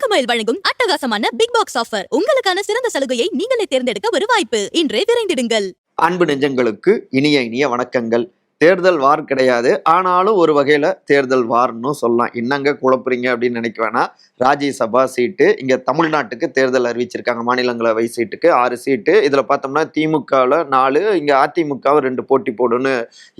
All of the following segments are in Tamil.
தங்கமயில் வழங்கும் அட்டகாசமான பிக் பாக்ஸ் ஆஃபர் உங்களுக்கான சிறந்த சலுகையை நீங்களே தேர்ந்தெடுக்க ஒரு வாய்ப்பு. இன்றே விரைந்திடுங்கள். அன்பு நெஞ்சங்களுக்கு இனிய இனிய வணக்கங்கள். தேர்தல் வார் கிடையாது. ஆனாலும் ஒரு வகையில் தேர்தல் வார்னு சொல்லலாம். என்னங்க குழப்புறீங்க அப்படின்னு நினைக்க வேணாம். ராஜ்யசபா சீட்டு இங்கே தமிழ்நாட்டுக்கு தேர்தல் அறிவிச்சிருக்காங்க. மாநிலங்களவை சீட்டுக்கு ஆறு சீட்டு. இதில் பார்த்தோம்னா திமுகவில் நாலு இங்கே அதிமுகவை ரெண்டு போட்டி போடுன்னு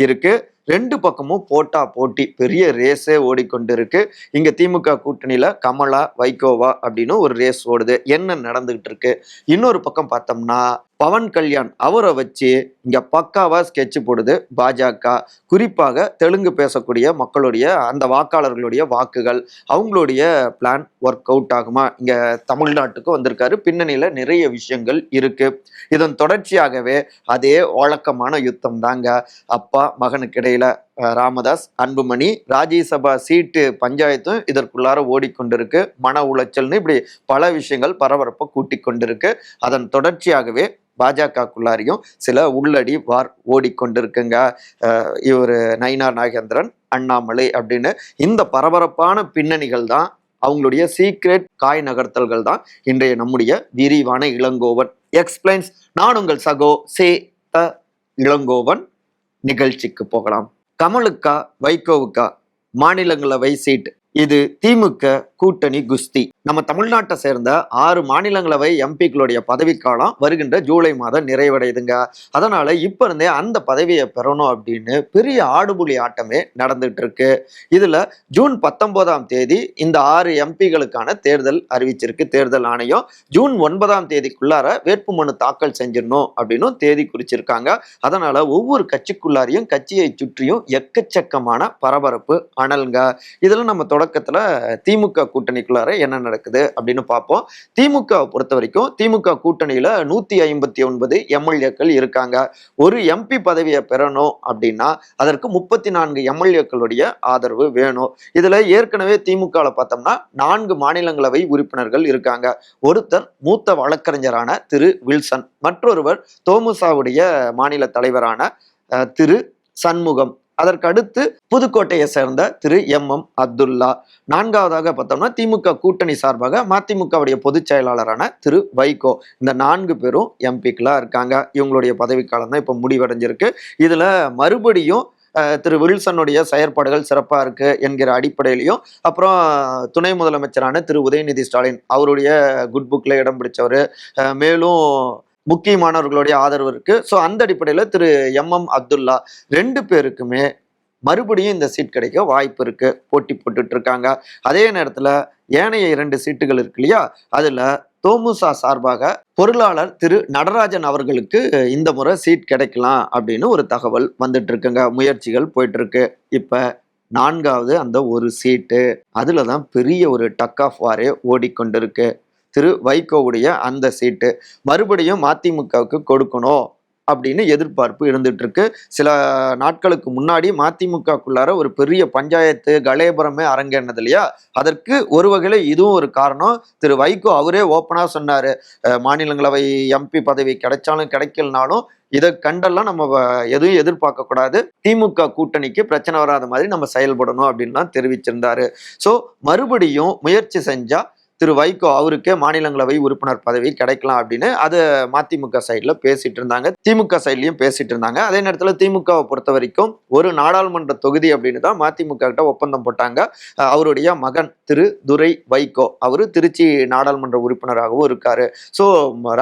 இருக்குது ரெண்டு பக்கமும் போட்டா போட்டி. பெரிய ரேஸே ஓடிக்கொண்டிருக்கு. இங்க திமுக கூட்டணியில கமலா வைகோவா அப்படின்னு ஒரு ரேஸ் ஓடுது. என்ன நடந்துகிட்டு இருக்கு? இன்னொரு பக்கம் பார்த்தோம்னா பவன் கல்யாண் அவரை வச்சு இங்கே பக்காவாக ஸ்கெட்ச் போடுது பாஜக. குறிப்பாக தெலுங்கு பேசக்கூடிய மக்களுடைய அந்த வாக்காளர்களுடைய வாக்குகள் அவங்களுடைய பிளான் ஒர்க் அவுட் ஆகுமா? இங்கே தமிழ்நாட்டுக்கு வந்திருக்காரு. பின்னணியில் நிறைய விஷயங்கள் இருக்குது இதன் தொடர்ச்சியாகவே அதே வழக்கமான யுத்தம் தாங்க அப்பா மகனுக்கு இடையில ராமதாஸ் அன்புமணி ராஜ்யசபா சீட்டு பஞ்சாயத்தும் இதற்குள்ளார ஓடிக்கொண்டிருக்கு. மன உளைச்சல்னு இப்படி பல விஷயங்கள் பரபரப்பை கூட்டிக் கொண்டிருக்கு. அதன் தொடர்ச்சியாகவே பாஜகக்குள்ளாரையும் சில உள்ளடி வார் ஓடிக்கொண்டிருக்குங்க. இவர் நயினார் நாகேந்திரன் அண்ணாமலை அப்படின்னு இந்த பரபரப்பான பின்னணிகள் தான் அவங்களுடைய சீக்ரெட் காய் நகர்த்தல்கள் தான் இன்றைய நம்முடைய விரிவான இளங்கோவன். எக்ஸ்பிளைன்ஸ் நான் உங்கள் சகோ சே த இளங்கோவன் நிகழ்ச்சிக்கு போகலாம். கமலுக்கா வைகோவுக்கா மாநிலங்களவை சீட் இது திமுக கூட்டணி குஸ்தி. நம்ம தமிழ்நாட்டை சேர்ந்த ஆறு மாநிலங்களவை எம்பிக்களுடைய பதவிக்காலம் வருகின்ற ஜூலை மாதம் நிறைவடையுதுங்க. அதனால இப்ப இருந்தே அந்த பதவியை பெறணும் அப்படின்னு பெரிய ஆடுபுலி ஆட்டமே நடந்துட்டு இருக்கு இதுல ஜூன் பத்தொன்பதாம் தேதி இந்த ஆறு எம்பிகளுக்கான தேர்தல் அறிவிச்சிருக்கு. தேர்தல் ஆணையம் ஜூன் ஒன்பதாம் தேதிக்குள்ளார வேட்புமனு தாக்கல் செஞ்சிடணும் அப்படின்னு தேதி குறிச்சிருக்காங்க. அதனால ஒவ்வொரு கட்சிக்குள்ளாரையும் கட்சியை சுற்றியும் எக்கச்சக்கமான பரபரப்பு அனல்ங்க. இதுல நம்ம தொடக்கத்துல திமுக கூட்டணிக்குள்ளார என்ன நடக்குது அப்படின்னு பார்ப்போம். திமுக பொறுத்த வரைக்கும் திமுக கூட்டணியில நூத்தி ஐம்பத்தி ஒன்பது எம்எல்ஏக்கள் இருக்காங்க. ஒரு எம்பி பதவியை பெறணும் அப்படின்னா அதற்கு முப்பத்தி நான்கு எம்எல்ஏக்களுடைய ஆதரவு வேணும். இதுல ஏற்கனவே திமுகவில் பார்த்தோம்னா நான்கு மாநிலங்களவை உறுப்பினர்கள் இருக்காங்க. ஒருத்தர் மூத்த வழக்கறிஞரான திரு வில்சன் மற்றொருவர் தோமுசாவுடைய மாநில தலைவரான அஹ், திரு சண்முகம். அதற்கு அடுத்து புதுக்கோட்டையை சேர்ந்த திரு எம் எம் அப்துல்லா. நான்காவதாக பார்த்தோம்னா திமுக கூட்டணி சார்பாக மதிமுகவுடைய பொதுச் செயலாளரான திரு வைகோ. இந்த நான்கு பேரும் எம்பிக்களாக இருக்காங்க. இவங்களுடைய பதவிக்காலம் தான் இப்போ முடிவடைஞ்சிருக்கு. இதில் மறுபடியும் திரு வில்சனுடைய செயற்பாடுகள் சிறப்பாக இருக்குது என்கிற அடிப்படையிலையும் அப்புறம் துணை முதலமைச்சரான திரு உதயநிதி ஸ்டாலின் அவருடைய குட் புக்கில் இடம் பிடிச்சவர். மேலும் முக்கியமானவர்களுடைய ஆதரவு இருக்கு. ஸோ அந்த அடிப்படையில் திரு எம் எம் அப்துல்லா ரெண்டு பேருக்குமே மறுபடியும் இந்த சீட் கிடைக்க வாய்ப்பு இருக்கு. போட்டி போட்டுட்டு இருக்காங்க. அதே நேரத்தில் ஏனைய இரண்டு சீட்டுகள் இருக்கு இல்லையா? அதில் தோமுசா சார்பாக பொருளாளர் திரு நடராஜன் அவர்களுக்கு இந்த முறை சீட் கிடைக்கலாம் அப்படின்னு ஒரு தகவல் வந்துட்டு இருக்குங்க. முயற்சிகள் போயிட்டு இருக்கு. இப்ப நான்காவது அந்த ஒரு சீட்டு. அதில் தான் பெரிய ஒரு டக் ஆஃப் வாரே ஓடிக்கொண்டிருக்கு. திரு வைகோவுடைய அந்த சீட்டு. மறுபடியும் மதிமுகவுக்கு கொடுக்கணும் அப்படின்னு எதிர்பார்ப்பு இருந்துட்டு இருக்கு சில நாட்களுக்கு முன்னாடி மதிமுகக்குள்ளார ஒரு பெரிய பஞ்சாயத்து கலேபுரமே அரங்கேனது இல்லையா? அதற்கு ஒரு வகையில் இதுவும் ஒரு காரணம். திரு வைகோ அவரே ஓப்பனாக சொன்னாரு. மாநிலங்களவை எம்பி பதவி கிடைச்சாலும் கிடைக்கலனாலும் இதை கண்டெல்லாம் நம்ம வ- எதுவும் எதிர்பார்க்க கூடாது. திமுக கூட்டணிக்கு பிரச்சனை வராத மாதிரி நம்ம செயல்படணும் அப்படின்லாம் தெரிவிச்சிருந்தாரு. ஸோ மறுபடியும் முயற்சி செஞ்சா திரு வைகோ அவருக்கே மாநிலங்களவை உறுப்பினர் பதவி கிடைக்கலாம் அப்படின்னு அதை மதிமுக சைடில் பேசிட்டு இருந்தாங்க. திமுக சைட்லையும் பேசிட்டு இருந்தாங்க. அதே நேரத்தில் திமுகவை பொறுத்த வரைக்கும் ஒரு நாடாளுமன்ற தொகுதி அப்படின்னு தான் மதிமுக கிட்ட ஒப்பந்தம் போட்டாங்க. அவருடைய மகன் திரு துரை வைகோ. அவரு திருச்சி நாடாளுமன்ற உறுப்பினராகவும் இருக்காரு. ஸோ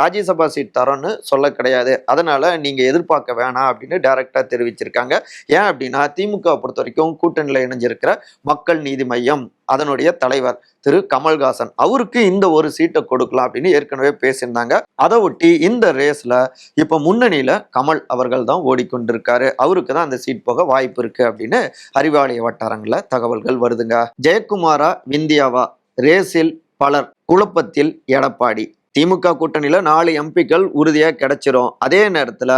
ராஜ்யசபா சீட் தரோன்னு சொல்ல கிடையாது. அதனால நீங்க எதிர்பார்க்க வேணாம் அப்படின்னு டைரக்டா தெரிவிச்சிருக்காங்க. ஏன் அப்படின்னா திமுக பொறுத்த வரைக்கும் கூட்டணியில் இணைஞ்சிருக்கிற மக்கள் நீதி மையம் அதனுடைய தலைவர். திரு கமல்ஹாசன். அவருக்கு இந்த ஒரு சீட்டை கொடுக்கலாம் அப்படின்னு ஏற்கனவே பேசியிருந்தாங்க. அதை ஒட்டி இந்த ரேஸ்ல இப்ப முன்னணியில கமல் அவர்கள் தான் ஓடிக்கொண்டிருக்காரு. அவருக்கு தான் அந்த சீட் போக வாய்ப்பு இருக்கு அப்படின்னு அறிவாலய வட்டாரங்களில் தகவல்கள் வருதுங்க. ஜெயக்குமாரா விந்தியாவா ரேஸில் பலர் குழப்பத்தில் எடப்பாடி. திமுக கூட்டணியில் நாலு எம்பிக்கள் உறுதியாக கிடைச்சிரும். அதே நேரத்தில்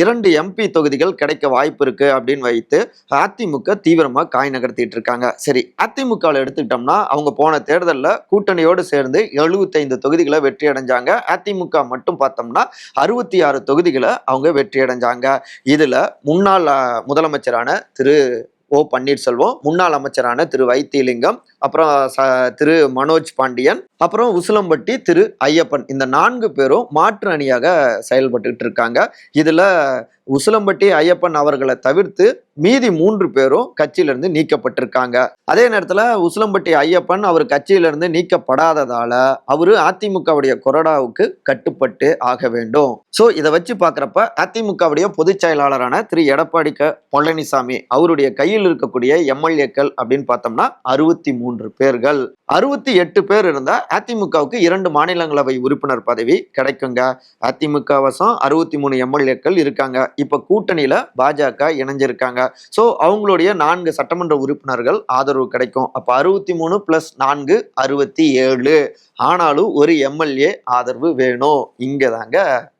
இரண்டு எம்பி தொகுதிகள் கிடைக்க வாய்ப்பு இருக்குது அப்படின்னு வைத்து அதிமுக தீவிரமாக காய் நகர்த்திட்டு இருக்காங்க. சரி அதிமுகவில் எடுத்துக்கிட்டோம்னா அவங்க போன தேர்தலில் கூட்டணியோடு சேர்ந்து எழுபத்தைந்து தொகுதிகளை வெற்றி அடைஞ்சாங்க. அதிமுக மட்டும் பார்த்தோம்னா அறுபத்தி ஆறு தொகுதிகளை அவங்க வெற்றி அடைஞ்சாங்க. இதில் முன்னாள் முதலமைச்சரான திரு ஓ பன்னீர்செல்வம் முன்னாள் அமைச்சரான திரு வைத்தியலிங்கம் அப்புறம் ச- திரு மனோஜ் பாண்டியன் அப்புறம் உசிலம்பட்டி திரு ஐயப்பன். இந்த நான்கு பேரும் மாற்று அணியாக செயல்பட்டுக்கிட்டு இருக்காங்க. இதுல உசிலம்பட்டி ஐயப்பன் அவர்களை தவிர்த்து மீதி மூன்று பேரும் கட்சியிலிருந்து நீக்கப்பட்டிருக்காங்க. அதே நேரத்துல உசிலம்பட்டி ஐயப்பன் அவர் கட்சியிலிருந்து நீக்கப்படாததால அவரு அதிமுகவுடைய கொறடாவுக்கு கட்டுப்பட்டு ஆக வேண்டும். சோ இதை வச்சு பாக்குறப்ப அதிமுகவுடைய பொதுச் செயலாளரான திரு எடப்பாடி க பழனிசாமி அவருடைய கையில் இருக்கக்கூடிய எம்எல்ஏக்கள் அப்படின்னு பார்த்தோம்னா அறுபத்தி மூணு மூன்று பேர்கள். அறுபத்தி எட்டு பேர் இருந்தால் அதிமுகவுக்கு இரண்டு மாநிலங்களவை உறுப்பினர் பதவி கிடைக்குங்க. அதிமுக வசம் அறுபத்தி மூணு எம்எல்ஏக்கள் இருக்காங்க. இப்போ கூட்டணியில் பாஜக இணைஞ்சிருக்காங்க. ஸோ அவங்களுடைய நான்கு சட்டமன்ற உறுப்பினர்கள் ஆதரவு கிடைக்கும். அப்போ அறுபத்தி மூணு பிளஸ் நான்கு அறுபத்தி ஏழு. ஆனாலும் ஒரு எம்எல்ஏ ஆதரவு வேணும். இங்கே தாங்க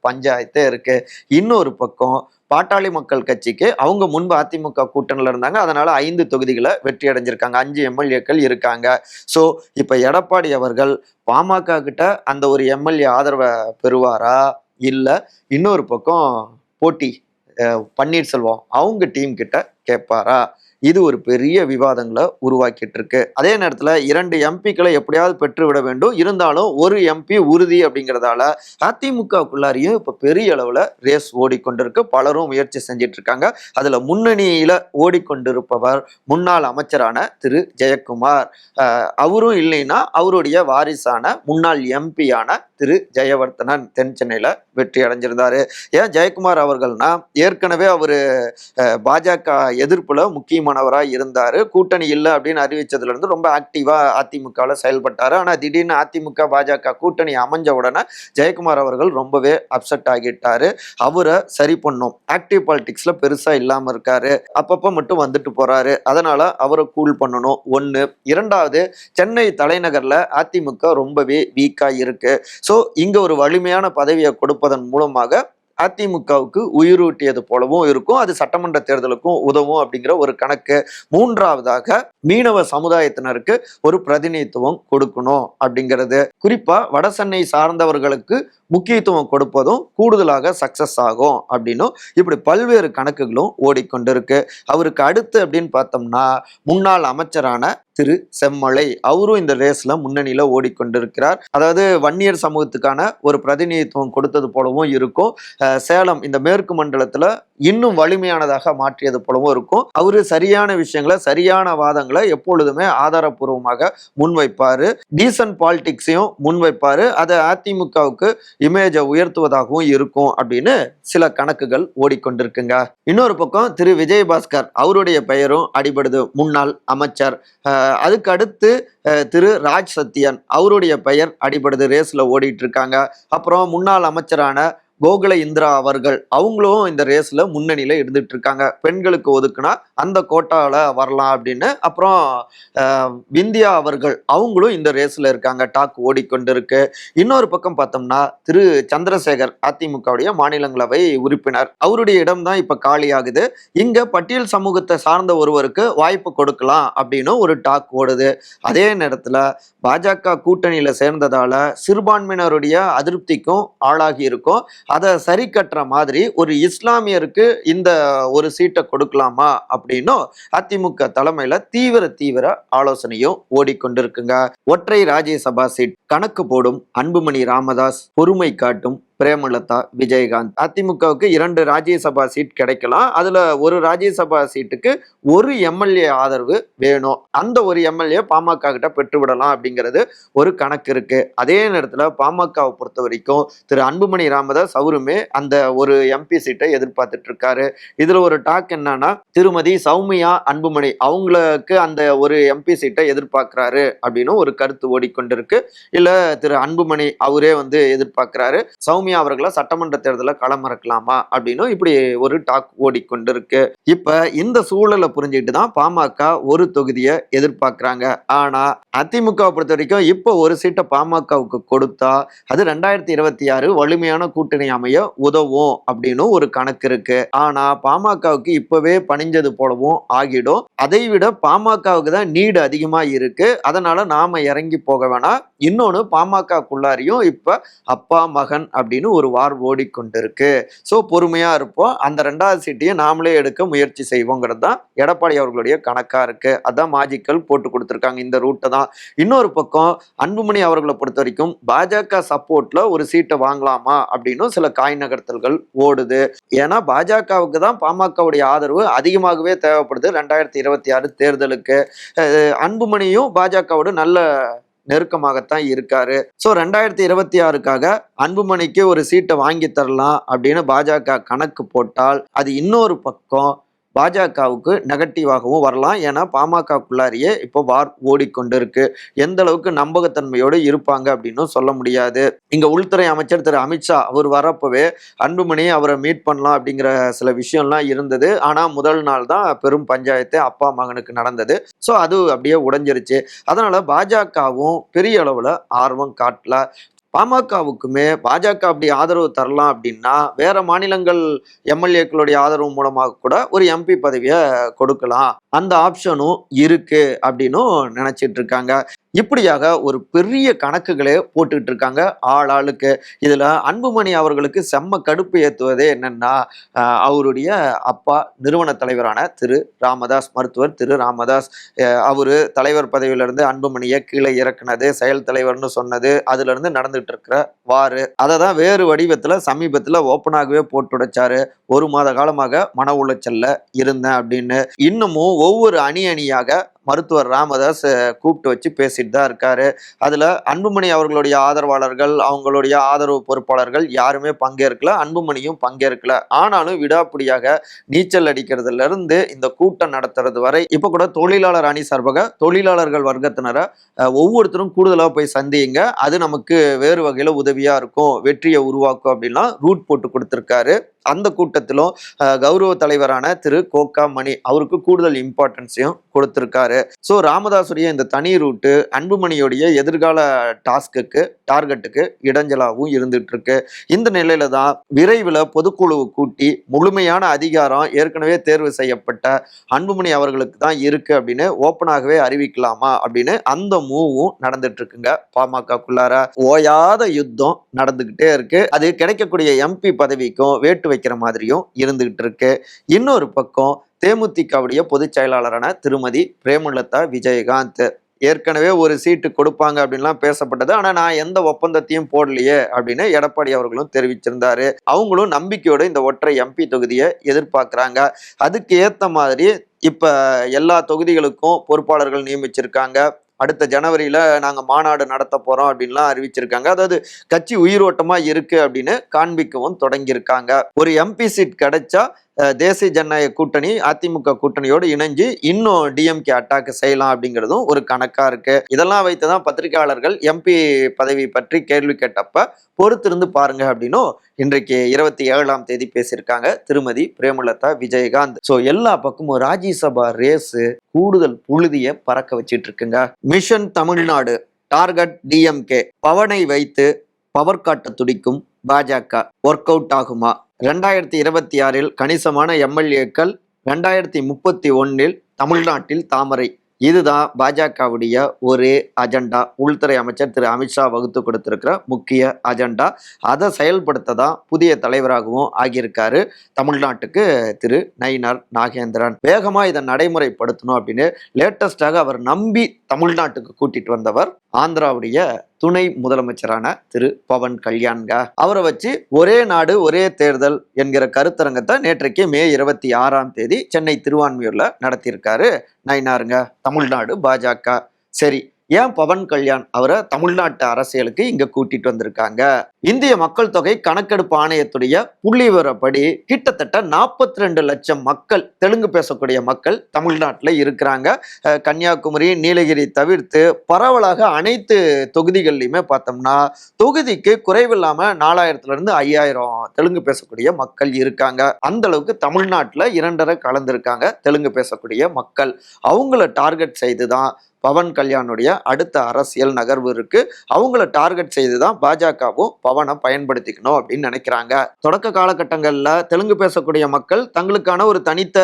பஞ்சாயத்தே இருக்கு. இன்னொரு பக்கம் பாட்டாளி மக்கள் கட்சிக்கு அவங்க முன்பு அதிமுக கூட்டணியில் இருந்தாங்க. அதனால ஐந்து தொகுதிகளை வெற்றி அடைஞ்சிருக்காங்க. அஞ்சு எம்எல்ஏக்கள் இருக்காங்க. ஸோ இப்போ எடப்பாடி அவர்கள் பாமக கிட்ட அந்த ஒரு எம்எல்ஏ ஆதரவை பெறுவாரா? இல்லை இன்னொரு பக்கம் போட்டி பன்னீர்செல்வம் அவங்க டீம் கிட்ட கேட்பாரா? இது ஒரு பெரிய விவாதங்களை உருவாக்கிட்டு இருக்கு அதே நேரத்துல இரண்டு எம்பிக்களை எப்படியாவது பெற்றுவிட வேண்டும். இருந்தாலும் ஒரு எம்பி உறுதி அப்படிங்கிறதால அதிமுகக்குள்ளாரியும் இப்ப பெரிய அளவுல ரேஸ் ஓடிக்கொண்டிருக்கு. பலரும் முயற்சி செஞ்சிட்டு இருக்காங்க அதுல முன்னணியில ஓடிக்கொண்டிருப்பவர் முன்னாள் அமைச்சரான திரு. ஜெயக்குமார். அவரும் இல்லைன்னா அவருடைய வாரிசான முன்னாள் எம்பியான திரு. ஜெயவர்த்தனன் தென் சென்னையில வெற்றி அடைஞ்சிருந்தாரு. ஏன் ஜெயக்குமார் அவர்கள்னா ஏற்கனவே அவர் பாஜக எதிர்ப்புல முக்கியமானவராக இருந்தார். கூட்டணி இல்லை அப்படின்னு அறிவித்ததுலேருந்து ரொம்ப ஆக்டிவாக அதிமுகவில் செயல்பட்டார். ஆனால் திடீர்னு அதிமுக பாஜக கூட்டணி அமைஞ்ச உடனே ஜெயக்குமார் அவர்கள் ரொம்பவே அப்செட் ஆகிட்டார். அவரை சரி பண்ணும். ஆக்டிவ் பாலிட்டிக்ஸில் பெருசாக இல்லாமல் இருக்கார். அப்பப்போ மட்டும் வந்துட்டு போகிறாரு அதனால் அவரை கூல் பண்ணணும். ஒன்று இரண்டாவது சென்னை தலைநகரில் அதிமுக ரொம்பவே வீக்காக இருக்குது ஸோ இங்கே ஒரு வலிமையான பதவியை கொடுப்பதன் மூலமாக அதிமுகவுக்கு உயிரூட்டியது போலவும் இருக்கும். அது சட்டமன்ற தேர்தலுக்கும் உதவும் அப்படிங்கிற ஒரு கணக்கு மூன்றாவதாக மீனவ சமுதாயத்தினருக்கு ஒரு பிரதிநிதித்துவம் கொடுக்கணும் அப்படிங்கிறது. குறிப்பா வடசென்னை சார்ந்தவர்களுக்கு முக்கியத்துவம் கொடுப்பதும் கூடுதலாக சக்சஸ் ஆகும் அப்படின்னும் இப்படி பல்வேறு கணக்குகளும் ஓடிக்கொண்டிருக்கு. அவருக்கு அடுத்து அப்படின்னு பார்த்தோம்னா முன்னாள் அமைச்சரான திரு செம்மலை. அவரும் இந்த ரேஸ்ல முன்னணியில ஓடிக்கொண்டிருக்கிறார். அதாவது வன்னியர் சமூகத்துக்கான ஒரு பிரதிநிதித்துவம் கொடுத்தது போலவும் இருக்கும். சேலம் இந்த மேற்கு மண்டலத்துல இன்னும் வலிமையானதாக மாற்றியது போலவும் இருக்கும். அவரு சரியான விஷயங்களை சரியான வாதங்களை எப்பொழுதுமே ஆதாரப்பூர்வமாக முன்வைப்பாரு. டீசன்ட் பாலிடிக்ஸையும் முன்வைப்பாரு. அதை அதிமுகவுக்கு இமேஜை உயர்த்துவதாகவும் இருக்கும் அப்படின்னு சில கணக்குகள் ஓடிக்கொண்டிருக்குங்க. இன்னொரு பக்கம் திரு விஜயபாஸ்கர் அவருடைய பெயரும் அடிபடுது. முன்னாள் அமைச்சர். அதுக்கு அடுத்து திரு ராஜ் சத்யன் அவருடைய பெயர் அடிபடுது. ரேஸ்ல ஓடிட்டு இருக்காங்க. அப்புறம் முன்னாள் அமைச்சரான கோகுல இந்திரா அவர்கள் அவங்களும் இந்த ரேஸ்ல முன்னணியில இருந்துட்டு இருக்காங்க. பெண்களுக்கு ஒதுக்குனா அந்த கோட்டால வரலாம் அப்படின்னு. அப்புறம் விந்தியா அவர்கள் அவங்களும் இந்த ரேஸ்ல இருக்காங்க. டாக் ஓடிக்கொண்டிருக்கு. இன்னொரு பக்கம் பார்த்தோம்னா திரு சந்திரசேகர் அதிமுகவுடைய மாநிலங்களவை உறுப்பினர். அவருடைய இடம் தான் இப்ப காலியாகுது. இங்க பட்டியல் சமூகத்தை சார்ந்த ஒருவருக்கு வாய்ப்பு கொடுக்கலாம் அப்படின்னு ஒரு டாக் ஓடுது. அதே நேரத்துல பாஜக கூட்டணியில சேர்ந்ததால சிறுபான்மையினருடைய அதிருப்திக்கும் ஆளாகி இருக்கும். அதை சரி கட்டுற மாதிரி ஒரு இஸ்லாமியருக்கு இந்த ஒரு சீட்டை கொடுக்கலாமா அப்படின்னும் அதிமுக தலைமையில தீவிர தீவிர ஆலோசனையும் ஓடிக்கொண்டிருக்குங்க. ஒற்றை ராஜ்யசபா சீட் கணக்கு போடும் அன்புமணி ராமதாஸ் பொறுமை காட்டும் பிரேமலதா விஜயகாந்த். அதிமுகவுக்கு இரண்டு ராஜ்யசபா சீட் கிடைக்கலாம். அதுல ஒரு ராஜ்யசபா சீட்டுக்கு ஒரு எம்எல்ஏ ஆதரவு வேணும். அந்த ஒரு எம்எல்ஏ பாமக கிட்ட பெற்றுவிடலாம் அப்படிங்கிறது ஒரு கணக்கு இருக்கு. அதே நேரத்தில் பாமகவை பொறுத்த வரைக்கும் திரு அன்புமணி ராமதாஸ் அவருமே அந்த ஒரு எம்பி சீட்டை எதிர்பார்த்துட்டு இருக்காரு. இதுல ஒரு டாக் என்னன்னா திருமதி சௌமியா அன்புமணி அவங்களுக்கு அந்த ஒரு எம்பி சீட்டை எதிர்பார்க்கிறாரு அப்படின்னு ஒரு கருத்து ஓடிக்கொண்டிருக்கு. இல்ல திரு அன்புமணி அவரே வந்து எதிர்பார்க்கிறாரு. சௌமியா அவர்களை சட்டமன்ற தேர்தலில் களமிறக்கலாமா அப்படின்னு இப்படி ஒரு டாக் ஓடிக்கொண்டிருக்கு. இப்ப இந்த சூழலை புரிஞ்சுக்கிட்டு தான் பாமக ஒரு தொகுதியை எதிர்பார்க்குறாங்க. ஆனா அதிமுக பொறுத்த வரைக்கும் இப்போ ஒரு சீட்டை பாமகவுக்கு கொடுத்தா அது ரெண்டாயிரத்தி இருபத்தி ஆறு வலிமையான கூட்டணி அமைய உதவும் அப்படின்னு ஒரு கணக்கு இருக்கு. ஆனா பாமகவுக்கு இப்பவே பணிஞ்சது போலவும் ஆகிடும். அதை விட பாமகவுக்கு தான் நீடு அதிகமா இருக்கு. அதனால நாம இறங்கி போக வேணாம். இன்னொன்னு பாமகக்குள்ளாரையும் இப்ப அப்பா மகன் அப்படின்னு அப்படின்னு ஒரு வார் ஓடிக்கொண்டிருக்கு. ஸோ பொறுமையா இருப்போம். அந்த ரெண்டாவது சீட்டையும் நாமளே எடுக்க முயற்சி செய்வோங்கிறது தான் எடப்பாடி அவர்களுடைய கணக்கா இருக்கு. அதான் மாஜிக்கல் போட்டு கொடுத்துருக்காங்க இந்த ரூட்டை தான். இன்னொரு பக்கம் அன்புமணி அவர்களை பொறுத்த வரைக்கும் பாஜக சப்போர்ட்ல ஒரு சீட்டை வாங்கலாமா அப்படின்னு சில காய் நகர்த்தல்கள் ஓடுது. ஏன்னா பாஜகவுக்கு தான் பாமகவுடைய ஆதரவு அதிகமாகவே தேவைப்படுது. ரெண்டாயிரத்தி இருபத்தி ஆறு தேர்தலுக்கு. அன்புமணியும் பாஜகவோட நல்ல நெருக்கமாகத்தான் இருக்காரு. ஸோ ரெண்டாயிரத்தி இருபத்தி ஆறுக்காக அன்புமணிக்கு ஒரு சீட்டை வாங்கி தரலாம் அப்படின்னு பாஜக கணக்கு போட்டால் அது இன்னொரு பக்கம் பாஜகவுக்கு நெகட்டிவாகவும் வரலாம். ஏன்னா பாமகக்குள்ளாரியே இப்போ வார் ஓடிக்கொண்டிருக்கு. எந்த அளவுக்கு நம்பகத்தன்மையோடு இருப்பாங்க அப்படின்னும் சொல்ல முடியாது. இங்க உள்துறை அமைச்சர் திரு. அமித்ஷா அவர் வரப்பவே அன்புமணி அவரை மீட் பண்ணலாம் அப்படிங்கிற சில விஷயம்லாம் இருந்தது. ஆனா முதல் நாள் தான் பெரும் பஞ்சாயத்து அப்பா மகனுக்கு நடந்தது. ஸோ அது அப்படியே உடைஞ்சிருச்சு. அதனால பாஜகவும் பெரிய அளவுல ஆர்வம் காட்டல. பாமகவுக்குமே பாஜக அப்படி ஆதரவு தரலாம் அப்படின்னா வேற மாநிலங்கள் எம்எல்ஏக்களுடைய ஆதரவு மூலமாக கூட ஒரு எம்பி பதவியை கொடுக்கலாம். அந்த ஆப்ஷனும் இருக்கு அப்படின்னும் நினைச்சிட்டு இருக்காங்க. இப்படியாக ஒரு பெரிய கணக்குகளே போட்டுக்கிட்டு இருக்காங்க. ஆள் ஆளுக்கு. இதில் அன்புமணி அவர்களுக்கு செம்ம கடுப்பு ஏற்றுவதே என்னன்னா அவருடைய அப்பா நிறுவன தலைவரான திரு ராமதாஸ் மருத்துவர் திரு ராமதாஸ். அவர் தலைவர் பதவியிலிருந்து அன்புமணியை கீழே இறக்குனது செயல் தலைவர்னு சொன்னது அதுலேருந்து நடந்துகிட்டு இருக்கிற வாரு. அதை தான் வேறு வடிவத்தில் சமீபத்தில் ஓப்பனாகவே போட்டுடைச்சாரு ஒரு மாத காலமாக மன உளைச்சலில் இருந்தேன் அப்படின்னு. இன்னமும் ஒவ்வொரு அணி அணியாக மருத்துவர் ராமதாஸ் கூப்பிட்டு வச்சு பேசிட்டு தான் இருக்காரு. அதுல அன்புமணி அவர்களுடைய ஆதரவாளர்கள் அவங்களுடைய ஆதரவு பொறுப்பாளர்கள் யாருமே பங்கேற்கல அன்புமணியும் பங்கேற்கல. ஆனாலும் விடாப்பிடியாக நீச்சல் அடிக்கிறதுல இருந்து இந்த கூட்டம் நடத்துறது வரை இப்ப கூட தொழிலாளர் அணி சார்பாக தொழிலாளர்கள் வர்க்கத்தினரை ஒவ்வொருத்தரும் கூடுதலாக போய் சந்தியுங்க அது நமக்கு வேறு வகையில் உதவியாக இருக்கும். வெற்றியை உருவாக்கும் அப்படின்லாம் ரூட் போட்டு கொடுத்துருக்காரு. அந்த கூட்டத்திலும் கௌரவ தலைவரான திரு கோகா மணி அவருக்கு கூடுதல் இம்பார்ட்டன்ஸையும் கொடுத்துருக்காரு. ஸோ ராமதாசுடைய இந்த தனி ரூட்டு அன்புமணியுடைய எதிர்கால டாஸ்க்குக்கு டார்கெட்டுக்கு இடைஞ்சலாகவும் இருந்துட்டு இருக்கு இந்த நிலையில தான் விரைவில் பொதுக்குழு கூட்டி முழுமையான அதிகாரம் ஏற்கனவே தேர்வு செய்யப்பட்ட அன்புமணி அவர்களுக்கு தான் இருக்கு அப்படின்னு ஓப்பனாகவே அறிவிக்கலாமா அப்படின்னு அந்த மூவும் நடந்துட்டு இருக்குங்க பாமகக்குள்ளார. ஓயாத யுத்தம் நடந்துகிட்டே இருக்கு. அது கிடைக்கக்கூடிய எம்பி பதவிக்கும் வேட்டு வைக்கிற மாதிரியும் இருந்துகிட்டு இருக்கு இன்னொரு பக்கம் தேமுதிகவுடைய பொதுச் செயலாளரான திருமதி பிரேமலதா விஜயகாந்த். ஏற்கனவே ஒரு சீட்டு கொடுப்பாங்க அப்படின்லாம் பேசப்பட்டது. ஆனா நான் எந்த ஒப்பந்தத்தையும் போடலையே அப்படின்னு எடப்பாடி அவர்களும் தெரிவிச்சிருந்தாரு. அவங்களும் நம்பிக்கையோட இந்த ஒற்றை எம்பி தொகுதியை எதிர்பார்க்கறாங்க. அதுக்கு ஏத்த மாதிரி இப்ப எல்லா தொகுதிகளுக்கும் பொறுப்பாளர்கள் நியமிச்சிருக்காங்க. அடுத்த ஜனவரியில் நாங்கள் மாநாடு நடத்த போகிறோம் அப்படின்லாம் அறிவிச்சிருக்காங்க. அதாவது கட்சி உயிரோட்டமாக இருக்கு அப்படின்னு காண்பிக்கவும் தொடங்கியிருக்காங்க. ஒரு எம்பி சீட் கிடைச்சா தேசிய ஜனநாயக கூட்டணி அதிமுக கூட்டணியோடு இணைஞ்சு இன்னும் டிஎம்கே அட்டாக் செய்யலாம் அப்படிங்கிறதும் ஒரு கணக்கா இருக்கு. இதெல்லாம் வைத்துதான் பத்திரிகையாளர்கள் எம்பி பதவி பற்றி கேள்வி கேட்டப்ப பொறுத்திருந்து பாருங்க அப்படின்னும் இன்றைக்கு இருபத்தி ஏழாம் தேதி பேசியிருக்காங்க திருமதி பிரேமலதா விஜயகாந்த். ஸோ எல்லா பக்கமும் ராஜ்யசபா ரேஸு கூடுதல் புழுதியை பறக்க வச்சிட்டு இருக்குங்க. மிஷன் தமிழ்நாடு டார்கெட் டிஎம்கே பவனை வைத்து பவர் காட்ட துடிக்கும் பாஜக. ஒர்க் அவுட் ஆகுமா? ரெண்டாயிரத்தி இருபத்தி ஆறில் கணிசமான எம்எல்ஏக்கள் ரெண்டாயிரத்தி முப்பத்தி ஒன்றில் தமிழ்நாட்டில் தாமரை. இதுதான் பாஜகவுடைய ஒரே அஜெண்டா. உள்துறை அமைச்சர் திரு. அமித்ஷா வகுத்து கொடுத்திருக்கிற முக்கிய அஜெண்டா. அதை செயல்படுத்த தான் புதிய தலைவராகவும் ஆகியிருக்காரு தமிழ்நாட்டுக்கு திரு. நயினார் நாகேந்திரன். வேகமாக இதை நடைமுறைப்படுத்தணும் அப்படின்னு லேட்டஸ்டாக அவர் நம்பி தமிழ்நாட்டுக்கு கூட்டிட்டு வந்தவர் ஆந்திராவுடைய துணை முதலமைச்சரான திரு பவன் கல்யாண்க. அவரை வச்சு ஒரே நாடு ஒரே தேர்தல் என்கிற கருத்தரங்கத்தை நேற்றைக்கு மே இருபத்தி ஆறாம் தேதி சென்னை திருவான்மியூர்ல நடத்தியிருக்காரு நயினாருங்க. தமிழ்நாடு பாஜக. சரி ஏன் பவன் கல்யாண் அவரை தமிழ்நாட்டு அரசியலுக்கு இங்க கூட்டிட்டு வந்திருக்காங்க? இந்திய மக்கள் தொகை கணக்கெடுப்பு ஆணையத்துடைய புள்ளி விவரப்படி கிட்டத்தட்ட நாற்பத்தி ரெண்டு லட்சம் மக்கள் தெலுங்கு பேசக்கூடிய மக்கள் தமிழ்நாட்டில் இருக்கிறாங்க. கன்னியாகுமரி நீலகிரி தவிர்த்து பரவலாக அனைத்து தொகுதிகள்லையுமே பார்த்தோம்னா தொகுதிக்கு குறைவில்லாம நாலாயிரத்துல இருந்து ஐயாயிரம் தெலுங்கு பேசக்கூடிய மக்கள் இருக்காங்க. அந்த அளவுக்கு தமிழ்நாட்டில் இரண்டரை கலந்திருக்காங்க தெலுங்கு பேசக்கூடிய மக்கள். அவங்கள டார்கெட் செய்து தான் பவன் கல்யாணுடைய அடுத்த அரசியல் நகர்வு இருக்கு. அவங்கள டார்கெட் செய்து தான் பாஜகவும் பவன் பயன்படுத்திக்கணும் அப்படின்னு நினைக்கிறாங்க. தொடக்க காலகட்டங்களில் தெலுங்கு பேசக்கூடிய மக்கள் தங்களுக்கான ஒரு தனித்த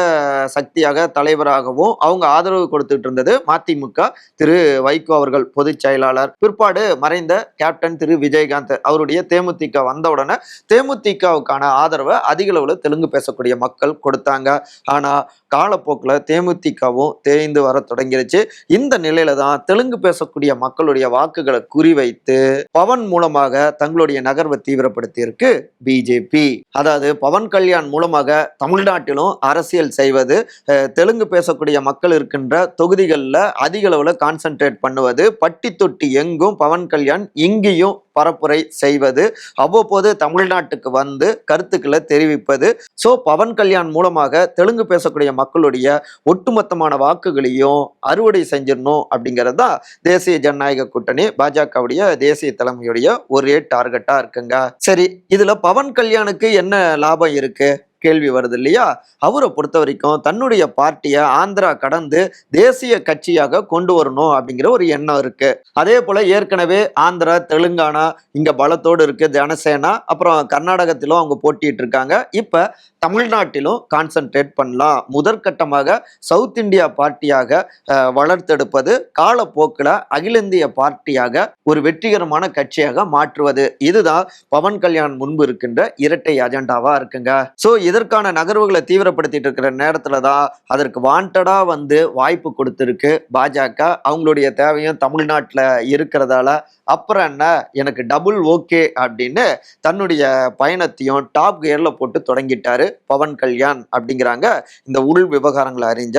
சக்தியாக தலைவராகவும் அவங்க ஆதரவு கொடுத்துட்டு இருந்தது மதிமுக. திரு வைகோ அவர்கள் பொதுச் செயலாளர். பிற்பாடு மறைந்த கேப்டன் திரு விஜயகாந்த் அவருடைய தேமுதிக வந்த உடனே தேமுதிகவுக்கான ஆதரவை அதிக அளவில் தெலுங்கு பேசக்கூடிய மக்கள் கொடுத்தாங்க. ஆனா காலப்போக்கில் தேமுதிகவும் தேய்ந்து வர தொடங்கிருச்சு. இந்த நிலையில தான் தெலுங்கு பேசக்கூடிய மக்களுடைய வாக்குகளை குறிவைத்து பவன் மூலமாக தங்களுடைய நகர்வை தீவிரப்படுத்தியிருக்கு பிஜேபி அதாவது பவன் கல்யாண் மூலமாக தமிழ்நாட்டிலும் அரசியல் செய்வது தெலுங்கு பேசக்கூடிய மக்கள் இருக்கின்ற தொகுதிகளில் அதிக அளவில் கான்சென்ட்ரேட் பண்ணுவது பட்டி தொட்டி எங்கும் பவன் கல்யாண் இங்கேயும் பரப்புரை செய்வது அவ்வப்போது தமிழ்நாட்டுக்கு வந்து கருத்துக்களை தெரிவிப்பது. ஸோ பவன் கல்யாண் மூலமாக தெலுங்கு பேசக்கூடிய மக்களுடைய ஒட்டுமொத்தமான வாக்குகளையும் அறுவடை செஞ்சிடணும் அப்படிங்கிறது தான் தேசிய ஜனநாயக கூட்டணி பாஜகவுடைய தேசிய தலைமையுடைய ஒரே டார்கெட்டாக இருக்குங்க. சரி இதில் பவன் கல்யாணுக்கு என்ன லாபம் இருக்குது கேள்வி வருது இல்லையா? அவரை பொறுத்த வரைக்கும் தன்னுடைய பார்ட்டியை ஆந்திரா கடந்து தேசிய கட்சியாக கொண்டு வரணும் அப்படிங்கிற ஒரு எண்ணம் இருக்கு. அதே போல ஏற்கனவே ஆந்திரா தெலுங்கானா இங்க பலத்தோடு இருக்கு ஜனசேனா அப்புறம் கர்நாடகத்திலும் அவங்க போட்டிட்டு இருக்காங்க. இப்ப தமிழ்நாட்டிலும் கான்சென்ட்ரேட் பண்ணலாம். முதற்கட்டமாக சவுத் இந்தியா பார்ட்டியாக வளர்த்தெடுப்பது காலப்போக்கில் அகில இந்திய பார்ட்டியாக ஒரு வெற்றிகரமான கட்சியாக மாற்றுவது. இதுதான் பவன் கல்யாண் முன்பு இருக்கின்ற இரட்டை அஜெண்டாவா இருக்குங்க. ஸோ இதற்கான நகர்வுகளை தீவிரப்படுத்திட்டு இருக்கிற நேரத்தில் தான் அதற்கு வாண்டடா வந்து வாய்ப்பு கொடுத்துருக்கு பாஜக. அவங்களுடைய தேவையும் தமிழ்நாட்டில் இருக்கிறதால அப்புறம் என்ன? எனக்கு டபுள் ஓகே அப்படின்னு தன்னுடைய பயணத்தையும் டாப் கியரில் போட்டு தொடங்கிட்டாரு. பவன் கல்யாண் அப்படிங்கிறாங்க. இந்த உள் விவகாரங்களை அறிஞ்ச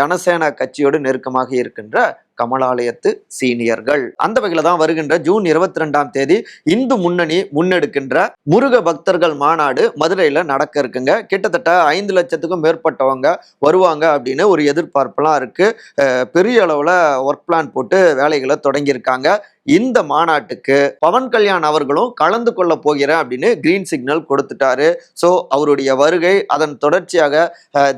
ஜனசேனா கட்சியோடு நெருக்கமாக இருக்கின்ற கமலாலயத்து சீனியர்கள். அந்த வகையில தான் வருகின்ற ஜூன் இருபத்தி ரெண்டாம் தேதி இந்து முன்னணி முன்னெடுக்கின்ற முருக பக்தர்கள் மாநாடு மதுரையில நடக்க இருக்குங்க. கிட்டத்தட்ட ஐந்து லட்சத்துக்கும் மேற்பட்டவங்க வருவாங்க அப்படின்னு ஒரு எதிர்பார்ப்பெல்லாம் இருக்கு. பெரிய அளவுல ஒர்க் பிளான் போட்டு வேலைகளை தொடங்கியிருக்காங்க. இந்த மாநாட்டுக்கு பவன் கல்யாண் அவர்களும் கலந்து கொள்ள போகிறேன் அப்படின்னு கிரீன் சிக்னல் கொடுத்துட்டாரு. ஸோ அவருடைய வருகை அதன் தொடர்ச்சியாக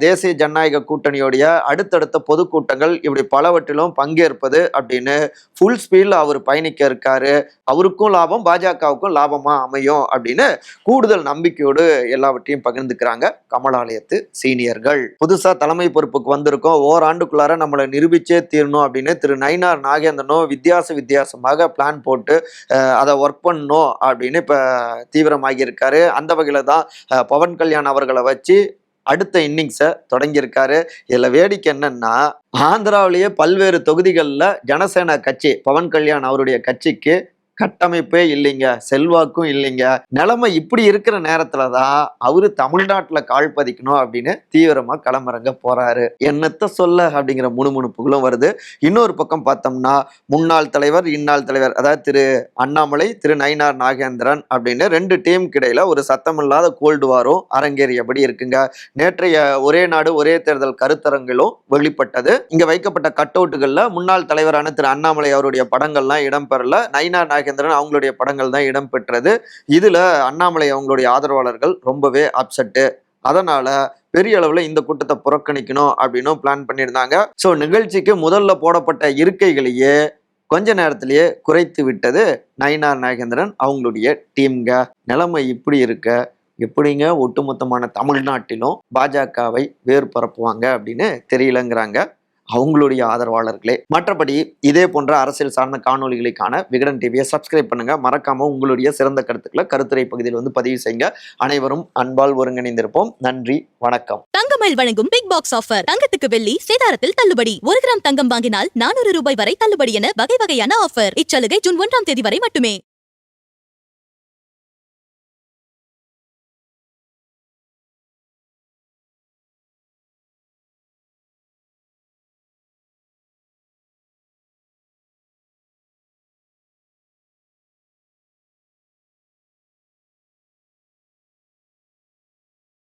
தேசிய ஜனநாயக கூட்டணியோடைய அடுத்தடுத்த பொதுக்கூட்டங்கள் இப்படி பலவற்றிலும் பங்கேற்பது அப்படின்னு ஃபுல் ஸ்பீடில் அவர் பயணிக்க இருக்காரு. அவருக்கும் லாபம் பாஜகவுக்கும் லாபமாக அமையும் அப்படின்னு கூடுதல் நம்பிக்கையோடு எல்லாவற்றையும் பகிர்ந்துக்கிறாங்க கமலாலயத்து சீனியர்கள். புதுசாக தலைமை பொறுப்புக்கு வந்திருக்கோம். ஓராண்டுக்குள்ளார நம்மளை நிரூபிச்சே தீரணும் அப்படின்னு திரு நயினார் நாகேந்திரனும் வித்தியாச வித்தியாசமாக பிளான் போட்டு அதை ஒர்க் பண்ணணும் அப்படின்னு இப்போ தீவிரமாகியிருக்காரு. அந்த வகையில் தான் பவன் கல்யாண் அவர்களை வச்சு அடுத்த இன்னிங்ஸை தொடங்கியிருக்காரு. இதில் வேடிக்கை என்னன்னா ஆந்திராவிலேயே பல்வேறு தொகுதிகளில் ஜனசேனா கட்சி பவன் கல்யாண் அவருடைய கட்சிக்கு கட்டமைப்பே இல்லைங்க செல்வாக்கும் இல்லைங்க. நிலைமை இப்படி இருக்கிற நேரத்துல தான் அவரு தமிழ்நாட்டுல கால் பதிக்கணும் அப்படின்னு தீவிரமா களமிறங்க போறாரு. என்னத்த சொல்ல அப்படிங்கிற முணுமுணுப்புகளும் வருது. இன்னொரு பக்கம் பார்த்தோம்னா முன்னாள் தலைவர் இன்னாள் தலைவர் அதாவது திரு அண்ணாமலை திரு நயினார் நாகேந்திரன் அப்படின்னு ரெண்டு டீமுக்கு இடையில ஒரு சத்தமில்லாத கோல்டு வாரும் அரங்கேறியபடி இருக்குங்க. நேற்றைய ஒரே நாடு ஒரே தேர்தல் கருத்தரங்களும் வெளிப்பட்டது. இங்க வைக்கப்பட்ட கட் அவுட்டுகள்ல முன்னாள் தலைவரான திரு அண்ணாமலை அவருடைய படங்கள்லாம் இடம்பெறல. நயினார் நாகேந்திரன் அவங்களுடைய படங்கள் தான் இடம்பெற்றது இதில் அண்ணாமலை அவங்களுடைய ஆதரவாளர்கள் ரொம்பவே அப்செட்டு அதனால பெரிய அளவில் இந்த கூட்டத்தை புறக்கணிக்கணும் அப்படின்னும் பிளான் பண்ணியிருந்தாங்க. ஸோ நிகழ்ச்சிக்கு முதல்ல போடப்பட்ட இருக்கைகளையே கொஞ்ச நேரத்திலேயே குறைத்து விட்டது நயினார் நாகேந்திரன் அவங்களுடைய டீம்க நிலைமை இப்படி இருக்க எப்படிங்க ஒட்டுமொத்தமான தமிழ்நாட்டிலும் பாஜகவை வேறு பரப்புவாங்க அப்படின்னு தெரியலங்கிறாங்க. அவங்களுடைய ஆதரவாளர்களே. மற்றபடி இதே போன்ற அரசியல் சார்ந்த காணொளிகளுக்கான விகடன் டிவியை சப்ஸ்கிரைப் பண்ணுங்க. மறக்காம உங்களுடைய சிறந்த கருத்துக்களை கருத்துரை பகுதியில் வந்து பதிவு செய்யுங்க. அனைவரும் அன்பால் ஒருங்கிணைந்திருப்போம். நன்றி வணக்கம். தங்கமயில் வழங்கும் பிக் பாக்ஸ் ஆஃபர் தங்கத்துக்கு வெள்ளி சேதாரத்தில் தள்ளுபடி. ஒரு கிராம் தங்கம் வாங்கினால் நானூறு ரூபாய் வரை தள்ளுபடி என வகை வகையான ஆஃபர் இச்சலுகை ஜூன் ஒன்றாம் தேதி வரை மட்டுமே.